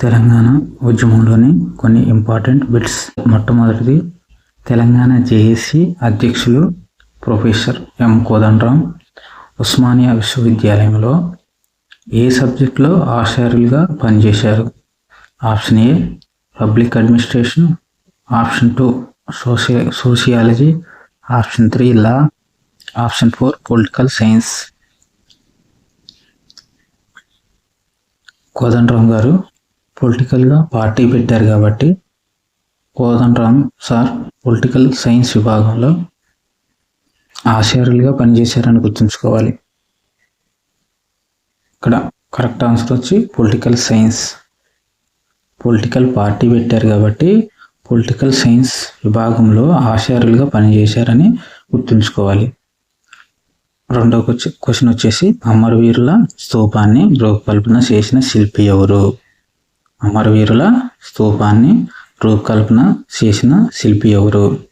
తెలంగాణ ఉద్యమంలోని కొన్ని important bits. మొట్టమొదటిది Telangana JAC అధ్యక్షులు ప్రొఫెసర్ ఎం కోదండరాం. ఉస్మానియా విశ్వవిద్యాలయంలో ఏ సబ్జెక్టులో ఆచార్యులుగా పనిచేశారు? Option A public administration. Option two సోషి sociology. Option three law. Option four political science. Kodandaram garu పొలిటికల్గా పార్టీ పెట్టారు కాబట్టి కోదండరామ్ సార్ పొలిటికల్ సైన్స్ విభాగంలో ఆచార్యులుగా పనిచేశారని గుర్తుంచుకోవాలి. ఇక్కడ కరెక్ట్ ఆన్సర్ వచ్చి పొలిటికల్ సైన్స్. పొలిటికల్ పార్టీ పెట్టారు కాబట్టి పొలిటికల్ సైన్స్ విభాగంలో ఆచార్యులుగా పనిచేశారని గుర్తుంచుకోవాలి. రెండో క్వశ్చన్ వచ్చేసి అమరవీరుల స్తూపాన్ని రూపకల్పన చేసిన శిల్పి ఎవరు? అమరవీరుల స్తూపాన్ని రూపకల్పన చేసిన శిల్పి ఎవరు?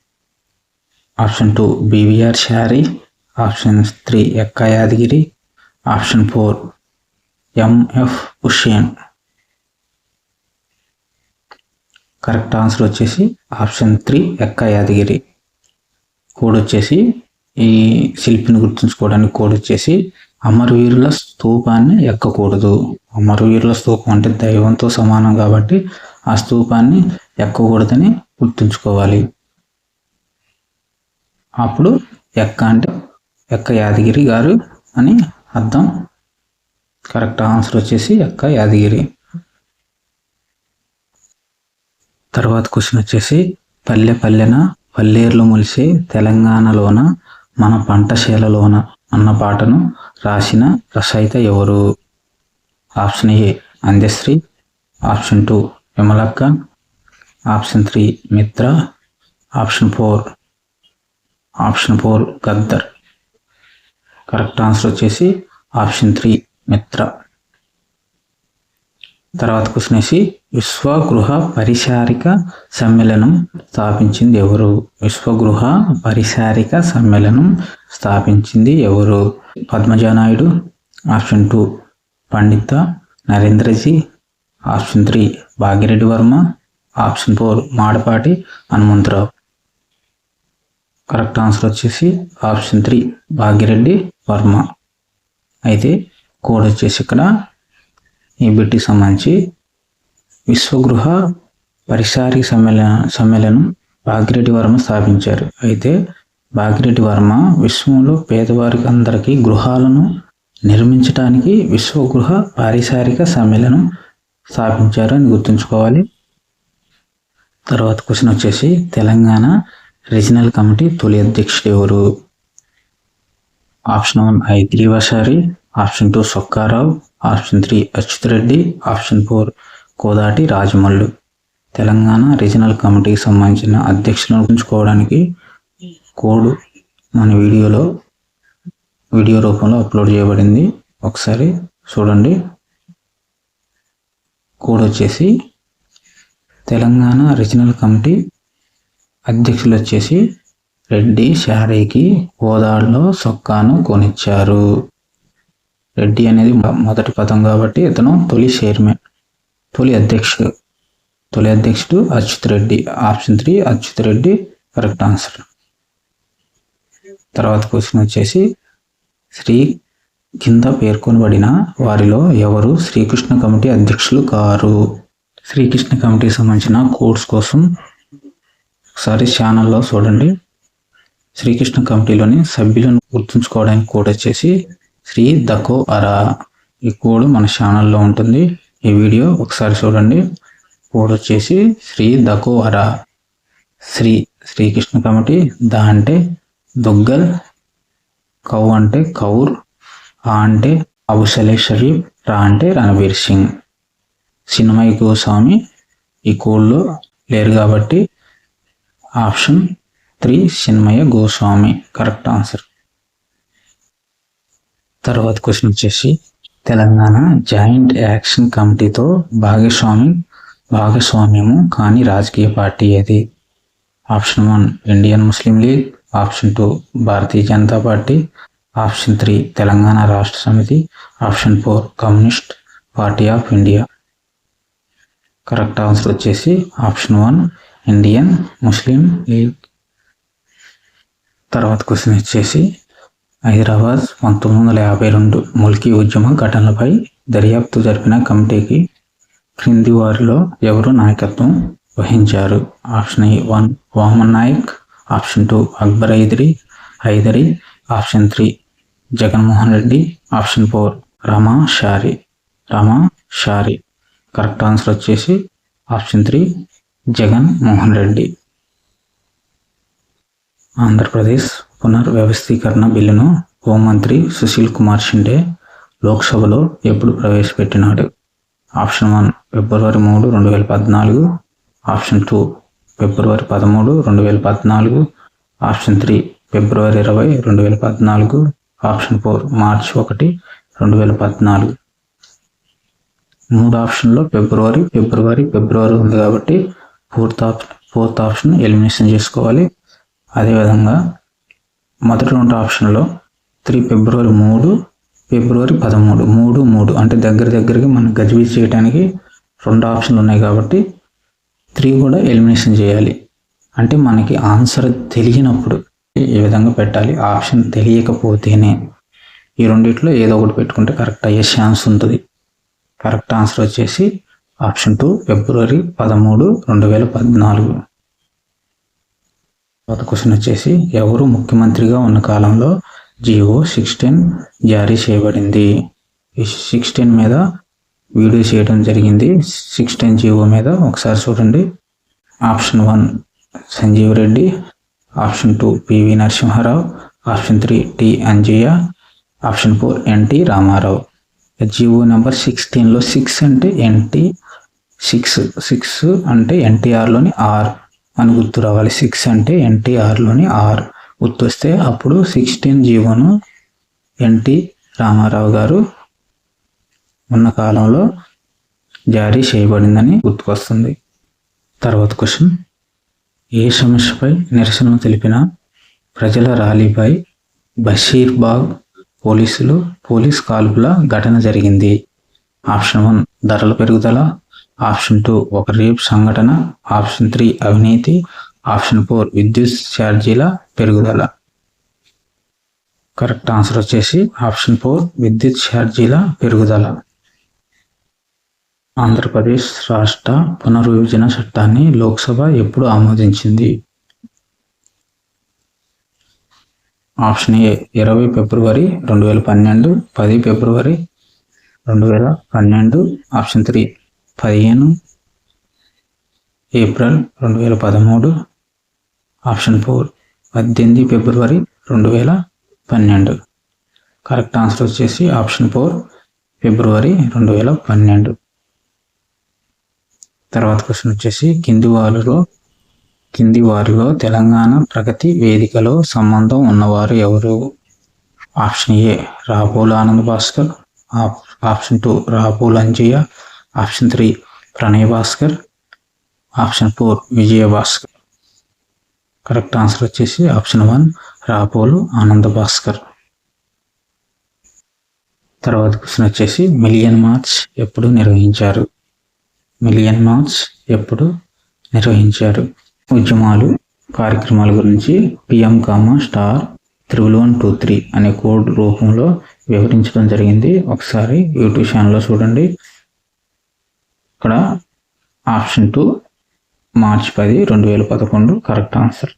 Option two BVR sari. Option three Ekka Yadagiri. Option four MF Hussain correct answer వచ్చేసి option three Ekka Yadagiri. Code వచ్చేసి ఈ శిల్పిని గుర్తుంచుకోవడానికి కోడ్ వచ్చేసి అమరవీరుల స్తూపాన్ని ఎక్కకూడదు. అమరవీరుల స్తూపం అంటే దైవంతో సమానం కాబట్టి ఆ స్తూపాన్ని ఎక్కకూడదని గుర్తుంచుకోవాలి. అప్పుడు ఎక్క అంటే ఎక్క యాదగిరి గారు అని అర్థం. కరెక్ట్ ఆన్సర్ వచ్చేసి ఎక్క యాదగిరి. తర్వాత క్వశ్చన్ వచ్చేసి పల్లె పల్లెన పల్లేర్లు మొలిసే తెలంగాణలోన మన పంటశీలలోన అన్న పాటను రాసిన రచయిత ఎవరు? Option A Andesri option two Vimalakka option three Mitra option four option four Gaddar. Correct answer వచ్చేసి ఆప్షన్ త్రీ మిత్ర. తర్వాత క్వశ్చన్ వేసి విశ్వగృహ పరిశారిక సమ్మేళనం స్థాపించింది ఎవరు? విశ్వగృహ పరిశారిక సమ్మేళనం స్థాపించింది ఎవరు? Padmaja Naidu option two Pandit Narendraji option three Bhagya Reddy Varma option four Madapati Hanumantha Rao. Correct answer వచ్చేసి ఆప్షన్ త్రీ భాగ్యరెడ్డి వర్మ. అయితే కోడ్ వచ్చేసి ఇక్కడ ఈ బిడ్డకి సంబంధించి విశ్వగృహ పరిసారి సమ్మేళన సమ్మేళనం భాగిరెడ్డి వర్మ స్థాపించారు. అయితే భాగిరెడ్డి వర్మ విశ్వంలో పేదవారికి అందరికీ గృహాలను నిర్మించడానికి విశ్వగృహ పారిశారిక సమ్మేళనం స్థాపించారు అని గుర్తుంచుకోవాలి. తర్వాత క్వశ్చన్ వచ్చేసి తెలంగాణ రీజనల్ కమిటీ తొలి అధ్యక్షుడు ఎవరు? Option one I త్రివసారి option two Sokkarao option three Achyut Reddy option four Kodati Rajamallu. Telangana regional కమిటీకి సంబంధించిన అధ్యక్షులను ఉంచుకోవడానికి కోడ్ మన వీడియోలో వీడియో రూపంలో అప్లోడ్ చేయబడింది. ఒకసారి చూడండి. కోడ్ వచ్చేసి తెలంగాణ రీజనల్ కమిటీ అధ్యక్షులు వచ్చేసి రెడ్డి షారీకి హోదాల్లో సొక్కాను కొనిచ్చారు. రెడ్డి అనేది మొదటి పదం కాబట్టి ఇతను తొలి చైర్మన్ తొలి అధ్యక్షుడు తొలి అధ్యక్షుడు Achyut Reddy option three Achyut Reddy correct answer. తర్వాత క్వశ్చన్ వచ్చేసి శ్రీ కింద పేర్కొనబడిన వారిలో ఎవరు శ్రీకృష్ణ కమిటీ అధ్యక్షులు కారు? శ్రీకృష్ణ కమిటీకి సంబంధించిన కోర్స్ కోసం ఒకసారి ఛానల్లో చూడండి. శ్రీకృష్ణ కమిటీలోని సభ్యులను గుర్తుంచుకోవడానికి కోడ్ వచ్చేసి శ్రీ దకో అరా ఈ కోడ్ మన ఛానల్లో ఉంటుంది. ఈ వీడియో ఒకసారి చూడండి. కోడ్ వచ్చేసి శ్రీ దకో అరా. శ్రీ శ్రీకృష్ణ కమిటీ ద అంటే దుగ్గల్ కౌ అంటే కౌర్ ఆ అంటే అబుసలే షరీఫ్ రా అంటే రణబీర్ సింగ్. సినిమై గోస్వామి ఈ కోడ్లో లేరు కాబట్టి option three Sinimayya Goswami. Correct answer. తర్వాత క్వశ్చన్ వచ్చేసి తెలంగాణ జాయింట్ యాక్షన్ కమిటీతో భాగస్వామి భాగస్వామ్యము కాని రాజకీయ పార్టీ ఏది? Option one Indian Muslim League. Option two Bharatiya Janata Party. Option three Telangana Rashtra Samithi. Option four Communist Party of India. Correct answer వచ్చేసి option one Indian Muslim League. తర్వాత question వచ్చేసి హైదరాబాద్ పంతొమ్మిది వందల యాభై రెండు ముల్కీ ఉద్యమ ఘటనలపై దర్యాప్తు జరిపిన కమిటీకి క్రింది వారిలో ఎవరు నాయకత్వం వహించారు? Option A one Vaman Naik option two Akbar Hydari Hydari option three Jaganmohan Reddy option four Rama Shari. Rama Shari. Correct answer వచ్చేసి ఆప్షన్ త్రీ జగన్ మోహన్ రెడ్డి. ఆంధ్రప్రదేశ్ పునర్వ్యవస్థీకరణ బిల్లును హోంమంత్రి సుశీల్ కుమార్ షిండే లోక్సభలో ఎప్పుడు ప్రవేశపెట్టినాడు? ఆప్షన్ వన్ ఫిబ్రవరి మూడు రెండు వేల పద్నాలుగు. ఆప్షన్ టూ ఫిబ్రవరి పదమూడు రెండు వేల పద్నాలుగు. ఆప్షన్ త్రీ ఫిబ్రవరి ఇరవై రెండు వేల పద్నాలుగు. ఆప్షన్ ఫోర్ మార్చి ఒకటి రెండు వేల పద్నాలుగు. మూడు ఆప్షన్లో ఫిబ్రవరి ఫిబ్రవరి ఫిబ్రవరి ఉంది కాబట్టి fourth option fourth option elimination చేసుకోవాలి. అదేవిధంగా మొదటి రెండు ఆప్షన్లో త్రీ ఫిబ్రవరి మూడు ఫిబ్రవరి పదమూడు. మూడు మూడు. అంటే దగ్గర దగ్గరకి మనం గజిబిజి చేయడానికి రెండు ఆప్షన్లు ఉన్నాయి కాబట్టి త్రీ కూడా ఎలిమినేషన్ చేయాలి. అంటే మనకి ఆన్సర్ తెలియనప్పుడు ఏ విధంగా పెట్టాలి? ఆప్షన్ తెలియకపోతేనే. ఈ రెండిట్లో ఏదో ఒకటి పెట్టుకుంటే కరెక్ట్ అయ్యే ఛాన్స్ ఉంటుంది. కరెక్ట్ ఆన్సర్ వచ్చేసి ఆప్షన్ టూ ఫిబ్రవరి పదమూడు రెండు వేల పద్నాలుగు. తర్వాత క్వశ్చన్ వచ్చేసి ఎవరు ముఖ్యమంత్రిగా ఉన్న కాలంలో జియో సిక్స్టీన్ జారీ చేయబడింది? ఈ సిక్స్టీన్ మీద వీడియో చేయడం జరిగింది. సిక్స్టీన్ జియో మీద ఒకసారి చూడండి. Option one Sanjeev Reddy. Option two PV Narasimha Rao. Option three T Anjaiah. Option four NT Rama Rao. GO number సిక్స్టీన్లో సిక్స్ అంటే ఎన్టీ సిక్స్ సిక్స్ అంటే ఎన్టీఆర్లోని ఆర్. అని గుర్తు రావాలి. సిక్స్ అంటే ఎన్టీఆర్లోని ఆర్ గుర్తు వస్తే అప్పుడు సిక్స్టీన్ జీవోను ఎన్టీ రామారావు గారు ఉన్న కాలంలో జారీ చేయబడిందని గుర్తుకొస్తుంది. తర్వాత క్వశ్చన్ ఏ సమస్యపై నిరసన తెలిపిన ప్రజల ర్యాలీపై బషీర్బాగ్ పోలీసులు పోలీస్ కాల్పుల ఘటన జరిగింది. ఆప్షన్ వన్ ధరల పెరుగుదల. ఆప్షన్ టూ ఒక రేప్ సంఘటన. ఆప్షన్ త్రీ అవినీతి. ఆప్షన్ ఫోర్ విద్యుత్ ఛార్జీల పెరుగుదల. కరెక్ట్ ఆన్సర్ వచ్చేసి ఆప్షన్ ఫోర్ విద్యుత్ ఛార్జీల పెరుగుదల. ఆంధ్రప్రదేశ్ రాష్ట్ర పునర్విభజన చట్టాన్ని లోక్సభ ఎప్పుడు ఆమోదించింది? ఆప్షన్ ఏ ఇరవై ఫిబ్రవరి రెండు వేల పన్నెండు పది ఫిబ్రవరి రెండు వేల పన్నెండు. ఆప్షన్ త్రీ పదిహేను ఏప్రిల్ రెండు వేల పదమూడు ఆప్షన్ ఫోర్ పద్దెనిమిది ఫిబ్రవరి రెండు వేల పన్నెండు. కరెక్ట్ ఆన్సర్ వచ్చేసి ఆప్షన్ ఫోర్ ఫిబ్రవరి రెండు వేల పన్నెండు. తర్వాత క్వశ్చన్ వచ్చేసి కింది వారిలో కింది వారిలో తెలంగాణ ప్రగతి వేదికలో సంబంధం ఉన్నవారు ఎవరు? Option A Rapolu Anand Bhaskar. Option two Rapol Anjaiah. Option three Pranay Bhaskar. Option four Vijaya Bhaskar. Correct answer వచ్చేసి ఆప్షన్ వన్ రాపోలు ఆనంద భాస్కర్. తర్వాత క్వశ్చన్ వచ్చేసి మిలియన్ మార్చ్ ఎప్పుడు నిర్వహించారు? మిలియన్ మార్చ్ ఎప్పుడు నిర్వహించారు? ఉద్యమాలు కార్యక్రమాల గురించి PM comma star triple one two three అనే కోడ్ రూపంలో వివరించడం జరిగింది. ఒకసారి యూట్యూబ్ ఛానల్లో చూడండి. ఇక్కడ ఆప్షన్ టూ మార్చి పది రెండు వేల పదకొండు కరెక్ట్ ఆన్సర్.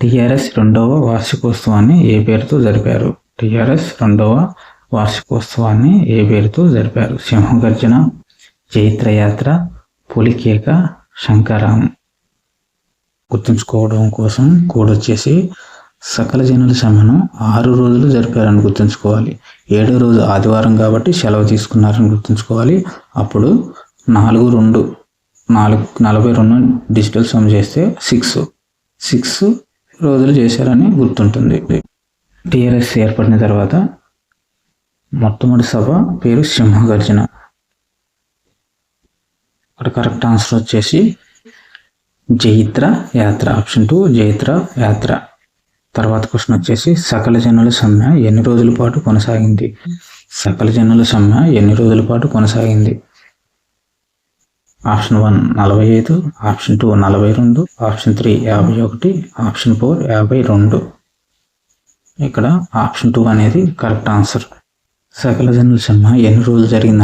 టిఆర్ఎస్ రెండవ వార్షికోత్సవాన్ని ఏ పేరుతో జరిపారు? టిఆర్ఎస్ రెండవ వార్షికోత్సవాన్ని ఏ పేరుతో జరిపారు? సింహగర్జన చైత్రయాత్ర పులికేక శంకరాం గుర్తుంచుకోవడం కోసం కోడ్ వచ్చేసి సకల జనుల సమ్మెను ఆరు రోజులు జరిపారని గుర్తుంచుకోవాలి. ఏడో రోజు ఆదివారం కాబట్టి సెలవు తీసుకున్నారని గుర్తుంచుకోవాలి. అప్పుడు నాలుగు రెండు నాలుగు నలభై రెండు డిజిటల్ సమ్ చేస్తే సిక్స్. సిక్స్ రోజులు చేశారని గుర్తుంటుంది. టీఆర్ఎస్ ఏర్పడిన తర్వాత మొట్టమొదటి సభ పేరు సింహగర్జన. అక్కడ కరెక్ట్ ఆన్సర్ వచ్చేసి జైత్ర యాత్ర. ఆప్షన్ టూ జైత్ర యాత్ర. తర్వాత క్వశ్చన్ వచ్చేసి సకల జనుల సమ్మె ఎన్ని రోజుల పాటు కొనసాగింది? సకల జనుల సమ్మె ఎన్ని రోజుల పాటు కొనసాగింది? ఆప్షన్ వన్ నలభై ఐదు ఆప్షన్ టూ నలభై రెండు ఆప్షన్ త్రీ యాభై ఒకటి ఆప్షన్ ఫోర్ యాభై రెండు. ఇక్కడ ఆప్షన్ టూ అనేది కరెక్ట్ ఆన్సర్. సకల జనుల సినిమా ఎన్ని రోజులు జరిగింది